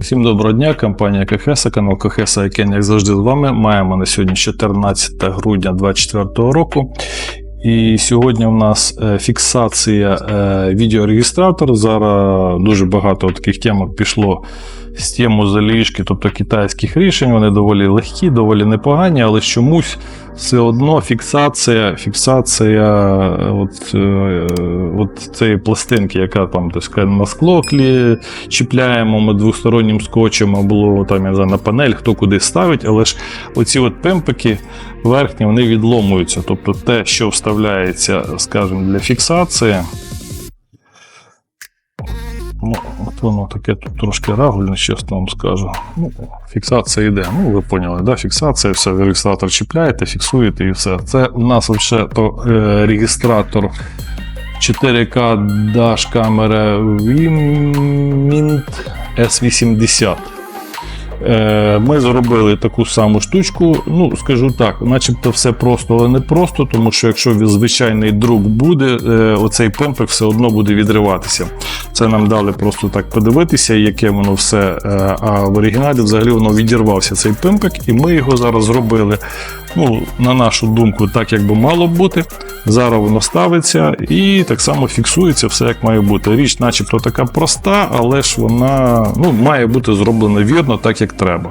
Всім доброго дня, компанія Кахеса, канал Кахеса Айкен, як завжди з вами. Маємо на сьогодні 14 грудня 2024 року. І сьогодні у нас е, фіксація відеорегістратор. Зараз дуже багато таких темок пішло з тему заліжки, тобто китайських рішень. Вони доволі легкі, доволі непогані, але чомусь все одно фіксація, фіксація е, от, е, от цієї пластинки, яка там так на скло клі чіпляємо ми двостороннім скотчем, або там я знаю, на панель, хто куди ставить, але ж оці от пемпики верхні вони відломуються. Тобто те, що вставляється, скажімо, для фіксації. Ну, от воно таке тут трошки рагульне, чесно вам скажу. Ну, фіксація йде. Ну, ви поняли, да? фіксація, все, ви реєстратор чіпляєте, фіксуєте і все. Це у нас взагалі то, е, реєстратор 4К Dash камера Vimint S80. Е, Ми зробили таку саму штучку. Ну, скажу так, начебто все просто, але не просто, тому що якщо звичайний друк буде, е, оцей пемпик все одно буде відриватися. Це нам дали просто так подивитися, яке воно все. е, А в оригіналі взагалі воно відірвався цей пемпик, і ми його зараз зробили. Ну, на нашу думку, так як би мало бути. Зараз воно ставиться і так само фіксується все як має бути. Річ, начебто, така проста, але ж вона ну, має бути зроблена вірно, так як треба.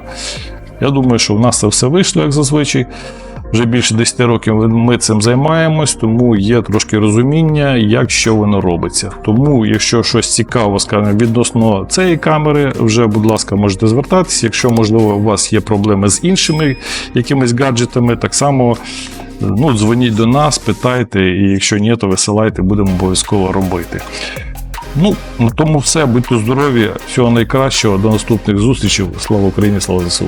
Я думаю, що в нас це все вийшло, як зазвичай. Вже більше 10 років ми цим займаємось, тому є трошки розуміння, як що воно робиться. Тому, якщо щось цікаво, скажімо, відносно цієї камери, вже, будь ласка, можете звертатися. Якщо, можливо, у вас є проблеми з іншими якимись гаджетами, так само ну, дзвоніть до нас, питайте, і якщо ні, то висилайте, будемо обов'язково робити. Ну, на тому все. Будьте здорові, всього найкращого, до наступних зустрічей. Слава Україні, слава ЗСУ.